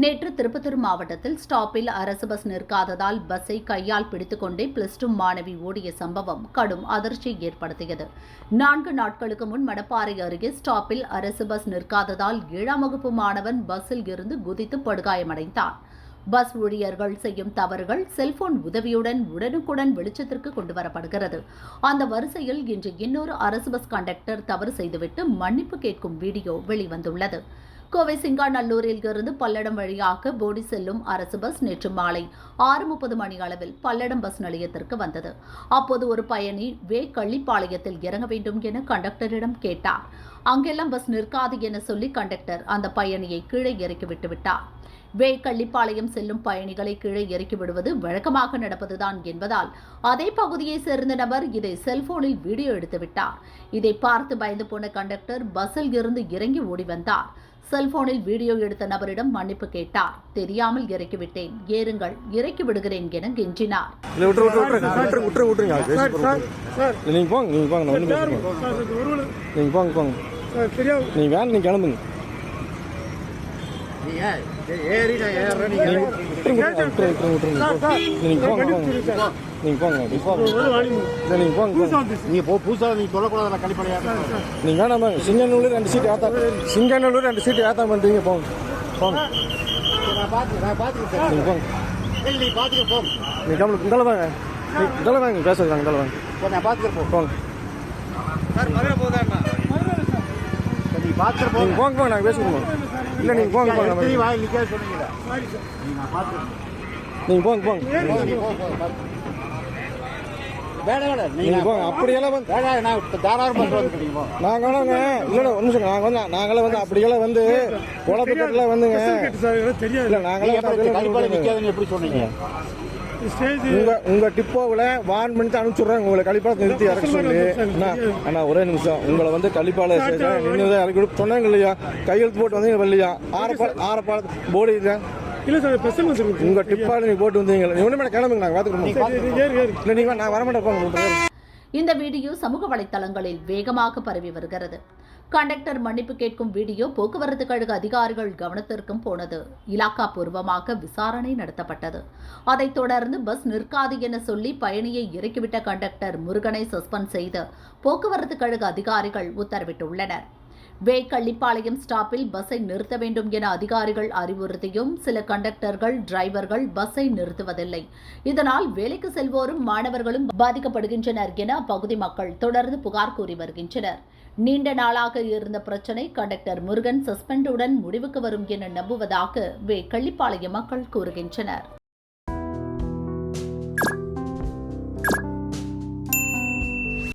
நேற்று திருப்பத்தூர் மாவட்டத்தில் ஸ்டாப்பில் அரசு பஸ் நிற்காததால் பஸ்ஸை கையால் பிடித்துக்கொண்டே பிளஸ் டூ மாணவி ஓடிய சம்பவம் கடும் அதிர்ச்சியை ஏற்படுத்தியது. நான்கு நாட்களுக்கு முன் மணப்பாறை அருகே ஸ்டாப்பில் அரசு பஸ் நிற்காததால் ஏழாம் வகுப்பு மாணவன் பஸ்ஸில் இருந்து குதித்து படுகாயமடைந்தான். பஸ் ஊழியர்கள் செய்யும் தவறுகள் செல்போன் உதவியுடன் உடனுக்குடன் வெளிச்சத்திற்கு கொண்டு வரப்படுகிறது அந்த வரிசையில் இன்று இன்னொரு அரசு பஸ் கண்டக்டர் தவறு செய்துவிட்டு மன்னிப்பு கேட்கும் வீடியோ வெளிவந்துள்ளது. கோவை சிங்காநல்லூரில் இருந்து பல்லடம் வழியாக போடி செல்லும் அரசு பஸ் நேற்று மாலை ஆறு முப்பது மணி அளவில் பல்லடம் பஸ் நிலையத்திற்கு வந்தது. அப்போது ஒரு பயணி வே கள்ளிப்பாளையத்தில் இறங்க வேண்டும் என கண்டக்டரிடம் கேட்டார். அங்கெல்லாம் பஸ் நிற்காது என சொல்லி கண்டக்டர் அந்த பயணியை கீழே இறக்கி விட்டுவிட்டார் வே கள்ளிப்பாளையம் செல்லும் பயணிகளை கீழே இறக்கி விடுவது வழக்கமாக நடப்பதுதான் என்பதால் அதே பகுதியை சேர்ந்த நபர் இதை செல்போனில் வீடியோ எடுத்துவிட்டார் இதை பார்த்து பயந்து போன கண்டக்டர் பஸ்ஸில் இருந்து இறங்கி ஓடி வந்தார். செல்போனில் வீடியோ எடுத்த நபரிடம் மன்னிப்பு கேட்டார். தெரியாமல் இறக்கிவிட்டேன். ஏறுங்கள். இறக்கி விடுகிறேன் என கெஞ்சினார். நீங்கள் போங்க நீங்கள் போங்க. நீங்கள் போங்க வேன் நீங்கள் கிளம்புங்க. நீங்கள் போங்க நீங்கள் போங்க நீங்கள் போங்க நீங்க போ புதுசா நீ சொல்லக்கூடாது நான் கழிப்படையா நீங்கள் வேணாம் சிங்கநல்லூர் ரெண்டு சீட்டு ஏற்றா சிங்கநல்லூர் ரெண்டு சீட்டு ஏற்றா பண்ணுறீங்க போங்க. போங்க நான் பாத்து நான் பாத்துக்கிறேன் போங்க நீ பாத்துக்க போ நீ கிளம்பு இந்தால வாங்க இந்தால வாங்க இந்தால வாங்க நான் பாத்துக்கிறேன் போங்க சரி, போ நீங்கள் போங்க. போங்க நாங்கள் பேசிக்கிறோம் இல்லை நீங்கள் போங்க போங்க நீ வாய் நிக்காத சொன்னீங்க? நீ நான் பாத்துக்கிறேன் நீங்கள் போங்க போங்க. நீ. வேணாம் வேணாம். நீங்க நீங்கள் போங்க அப்படியெல்லாம் வந்து வேணாம் நான் இப்ப தாராளம் பண்றது வந்துக்கிறீங்க போ. நாங்க வேணாங்க இல்ல ஒரு நிமிஷம் நாங்க வந்து நாங்களே வந்து அப்படியெல்லாம் வந்து குழப்பத்துல வந்துங்க. இல்ல நாங்களே நீங்க வந்து எப்படி அப்படியெல்லாம் கழிப்பறை வந்து நிக்காதுன்னு எப்படி சொன்னீங்க? உங்க உங்க டிப்போவில் வான் பண்ணி அனுப்பிச்சுடுறாங்க உங்களை கழிப்பாளர் நிறுத்தி இறக்க சொல்லி. அண்ணா அண்ணா ஒரே நிமிஷம். உங்களை வந்து கழிப்பாளர் நின்று இறக்கி சொன்னாங்க இல்லையா? கையெழுத்து போட்டு வந்தீங்க இல்லையா? ஆரப்பா ஆரப்பாள போடி இல்லையா இல்ல சார் ஸ்பெஷல் வந்துருக்கு உங்க டிப்பால நீங்க போட்டு வந்தீங்க நீ ஒண்ணு மேடம் கிளம்புங்க நாங்க பாத்துக்கிறோம். இல்ல நீங்க நான் வரமாட்டேன். இந்த வீடியோ சமூக வலைத்தளங்களில் வேகமாக பரவி வருகிறது. கண்டக்டர் மன்னிப்பு கேட்கும் வீடியோ போக்குவரத்து கழக அதிகாரிகள் கவனத்திற்கும் போனது. இலாக்கா பூர்வமாக விசாரணை நடத்தப்பட்டது. அதைத் தொடர்ந்து பஸ் நிற்காது என சொல்லி பயணியை இறக்கிவிட்ட கண்டக்டர் முருகனை சஸ்பெண்ட் செய்து போக்குவரத்து கழக அதிகாரிகள் உத்தரவிட்டுள்ளனர். வே கள்ளிப்பாளையம் ஸ்டாப்பில் பஸ்ஸை நிறுத்த வேண்டும் என அதிகாரிகள் அறிவுறுத்தியும் சில கண்டக்டர்கள் டிரைவர்கள் பஸ்ஸை நிறுத்துவதில்லை. இதனால் வேலைக்கு செல்வோரும் மாணவர்களும் பாதிக்கப்படுகின்றனர் என அப்பகுதி மக்கள் தொடர்ந்து புகார் கூறி வருகின்றனர். நீண்ட நாளாக இருந்த பிரச்சினை கண்டக்டர் முருகன் சஸ்பெண்டுடன் முடிவுக்கு வரும் என நம்புவதாக வே கள்ளிப்பாளையம் மக்கள் கூறுகின்றனர்.